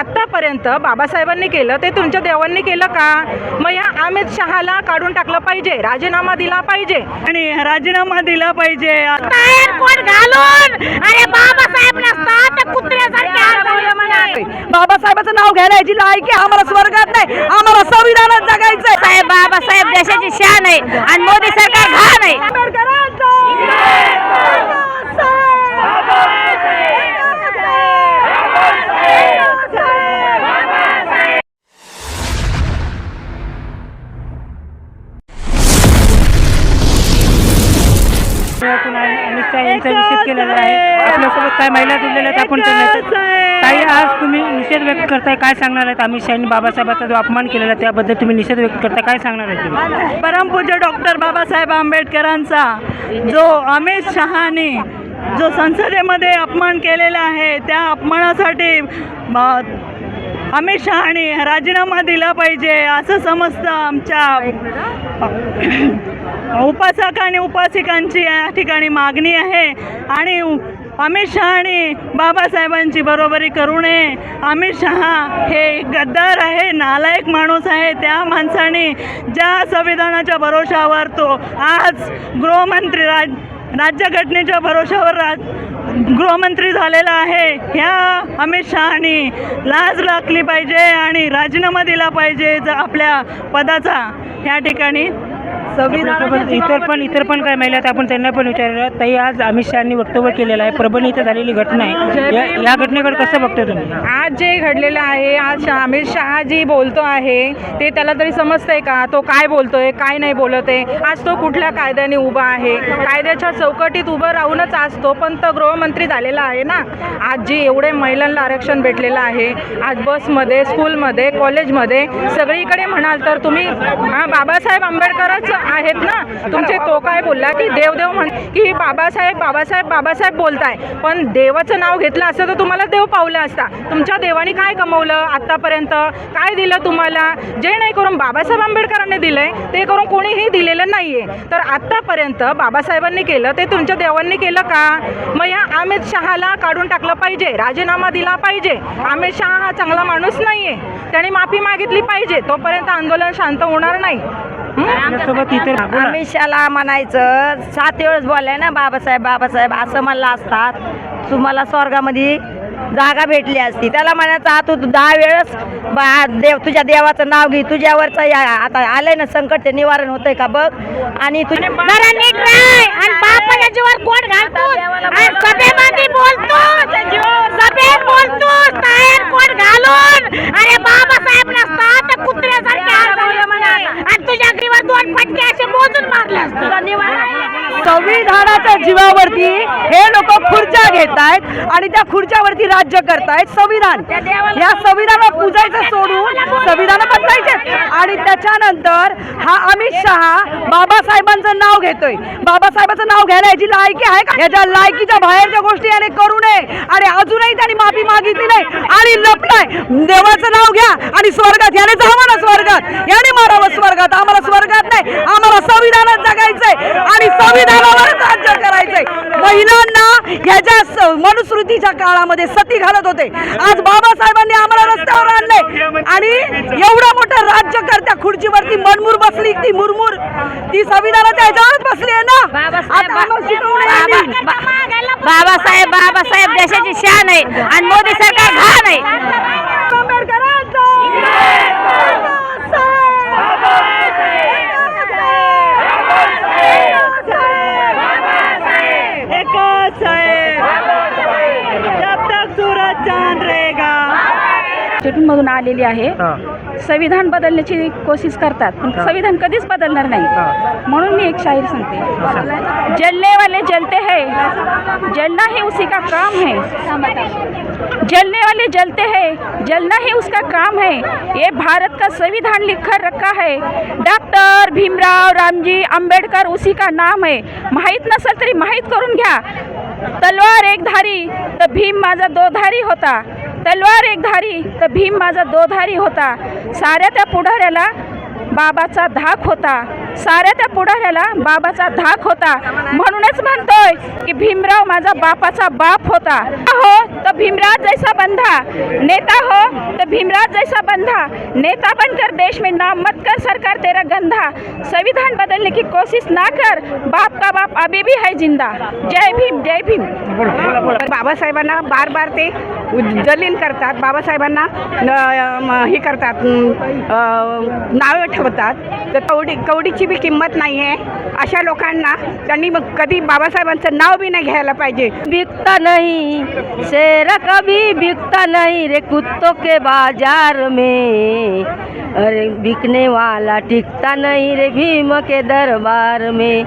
आत्तापर्यंत बाबासाहेबांनी केलं ते तुमच्या देवांनी केलं का? मग या अमित शहाला काढून टाकलं पाहिजे राजीनामा दिला पाहिजे. आणि राजीनामा दिला पाहिजे. टायर कोट घालून? अरे बाबासाहेब. बाबासाहेबाचं नाव घ्यायला याची लायकी आम्हाला स्वर्गात नाही आम्हाला संविधानात जगायचंय. साहेब बाबासाहेब देशाची शान आहे. आणि मोदी सरकार अमित शहा यांचा निषेध केलेला आहे. आपल्यासोबत काय महिला जुळलेल्या आहेत आपण ताई आज तुम्ही निषेध व्यक्त करताय काय सांगणार आहेत? अमित शहानी बाबासाहेबाचा जो अपमान केलेला आहे त्याबद्दल तुम्ही निषेध व्यक्त करताय काय सांगणार आहेत तुम्ही? परमपूज्य डॉक्टर बाबासाहेब आंबेडकरांचा जो अमित शहाने जो संसदेमध्ये अपमान केलेला आहे त्या अपमानासाठी अमित शहाने राजीनामा दिला पाहिजे असं समजतं आमच्या उपासक आणि उपासिकांची या ठिकाणी मागणी आहे. आणि अमित शहाने बाबासाहेबांची बरोबरी करू नये. अमित शहा हे गद्दार आहे नालायक माणूस आहे. त्या माणसाने ज्या संविधानाच्या भरोशावर तो आज गृहमंत्री राज राज्यघटनेच्या भरोशावर राज गृहमंत्री झालेला आहे. ह्या अमित शहाने लाज राखली पाहिजे आणि राजीनामा दिला पाहिजे आपल्या पदाचा. ह्या ठिकाणी इतर पण इतर पण काय महिला आहेत आपण त्यांना पण विचारलं ताई आज अमित शहानी वक्तव्य केलेलं आहे. परभणी इथं झालेली घटना आहे. या या घटनेकडे कसं बघता तुम्ही? आज जे घडलेलं आहे आज अमित शहा जी बोलतो आहे ते त्याला तरी समजतंय का? तो काय बोलतोय काय नाही बोलत आहे? आज तो कुठल्या कायद्याने उभा आहे? कायद्याच्या चौकटीत उभं राहूनच आज तो पण तर गृहमंत्री झालेला आहे ना? आज जी एवढे महिलांना आरक्षण भेटलेलं आहे आज बसमध्ये स्कूलमध्ये कॉलेजमध्ये सगळीकडे म्हणाल तर तुम्ही हा, बाबासाहेब आंबेडकरच आहेत ना तुमचे तो काय बोलला की देवदेव म्हण की बाबासाहेब बाबासाहेब बाबासाहेब बोलताय. पण देवाचं नाव घेतलं असतं तर तुम्हाला देव पावलं असता. तुमच्या देवाने काय कमवलं आत्तापर्यंत? काय दिलं तुम्हाला? जे नाही करून बाबासाहेब आंबेडकरांनी दिलंय ते करून कोणीही दिलेलं नाही आहे तर आत्तापर्यंत बाबासाहेबांनी केलं ते तुमच्या देवांनी केलं का? मग या अमित शहाला काढून टाकलं पाहिजे राजीनामा दिला पाहिजे. अमित शहा हा चांगला माणूस नाही आहे त्याने माफी मागितली पाहिजे. तोपर्यंत आंदोलन शांत होणार नाही. आपल्यासोबत इतर बोला. अमित शहाला म्हणायचं सात वेळेस बोललाय ना बाबासाहेब बाबासाहेब असं म्हणलं असतात. तुम्हाला स्वर्गामध्ये जागा भेटली असती. त्याला म्हणायचं आता तू दहा वेळेस बा देव तुझ्या देवाचं नाव घे. तुझ्यावरचं या आता आलंय ना संकट ते निवारण होतंय का बघ. आणि तुझ्या जरा नीट राह. आणि बापाच्या जीवावर कोट घालतो आणि सभेमध्ये बोलतो सभेत बोलतो टायर कोट घालून. अरे बाबासाहेब नसतात तर कुत्र्यासारखे आरडवले म्हणाले. आणि तुझ्या ग्रीवर दोन फटके असे मोजून मारले असते तुझं निवारण संविधानाच्या जीवावरती हे लोक खुर्च्या घेत आहेत आणि त्या खुर्च्यावरती राज्य करतायत. संविधान. या संविधानाला पूजायचं सोडून संविधान बदलायचे. आणि त्याच्यानंतर हा अमित शहा बाबासाहेबांचं नाव घेतोय. बाबासाहेबांचं नाव घ्यायला याची लायकी आहे का? याच्या लायकीच्या बाहेरच्या गोष्टी याने करू नये. आणि अजूनही त्यांनी माफी मागितली नाही आणि लपलाय. देवाचं नाव घ्या आणि स्वर्गात याने जावं ना स्वर्गात. याने मारावं स्वर्गात. आम्हाला स्वर्गात नाही. आम्हाला संविधानात जगायचंय. आणि संविधानावरच महिलांना ह्याच्या मनुस्मृतीच्या काळामध्ये सती घालत होते. आज बाबासाहेबांनी आम्हाला रस्त्यावर आणलंय आणि एवढं मोठं राज्यकर्त्या खुर्चीवरती मनमूर बसली. ती मुरमुर ती संविधानाच्या ह्याच्यावरच बसली आहे ना. बाबासाहेब बाबासाहेब देशाची शान आहे. आणि मोदी सरकार घाण आहे. मधून आलेली आहे. संविधान बदलण्याची कोशिश करतात पण संविधान कधीच बदलणार नाही. म्हणून मी एक शाहीर सांगते. जलने वाले जलते हैं. जलना ही उसी का काम है. जलने वाले जलते हैं. जलना ही उसका काम है. ये भारत का संविधान लिख रखा है. डॉक्टर भीमराव रामजी अंबेडकर उसी का नाम है. माहीत नसेल तरी माहीत करून घ्या. तलवार एक धारी तर भीम माझा दो धारी होता. तलवार एक धारी तर भीम माझा दोधारी होता. साऱ्या त्या पुढाऱ्याला बाबाचा धाक होता. साऱ्या त्या पुढाऱ्याला बाबाचा धाक होता. म्हणूनच म्हणतोय की भीमराव माझा बापाचा बाप होता. हो तर भीमराज जैसा बंधा। नेता हो तर भीमराज जैसा बंधा। नेता बनकर देश में नाम मत कर सरकार तेरा गंधा। संविधान बदलने की कोशिश ना कर बाप का बाप अभी भी है जिंदा। जय भीम जय भीम। बाबासाहेबांना बार बार ते जलील करतात बाबासाहेबांना हे करतात नावे ठेवतात. तर कवडी कवडीची बी किंमत नाही आहे अशा लोकांना त्यांनी मग कधी बाबासाहेबांचं नाव बी नाही घ्यायला पाहिजे. बिकता नहीं मेरा कभी बिकता नहीं रे कुत्तों के बाजार में। अरे बिकने वाला टिकता नहीं रे भीम के दरबार में।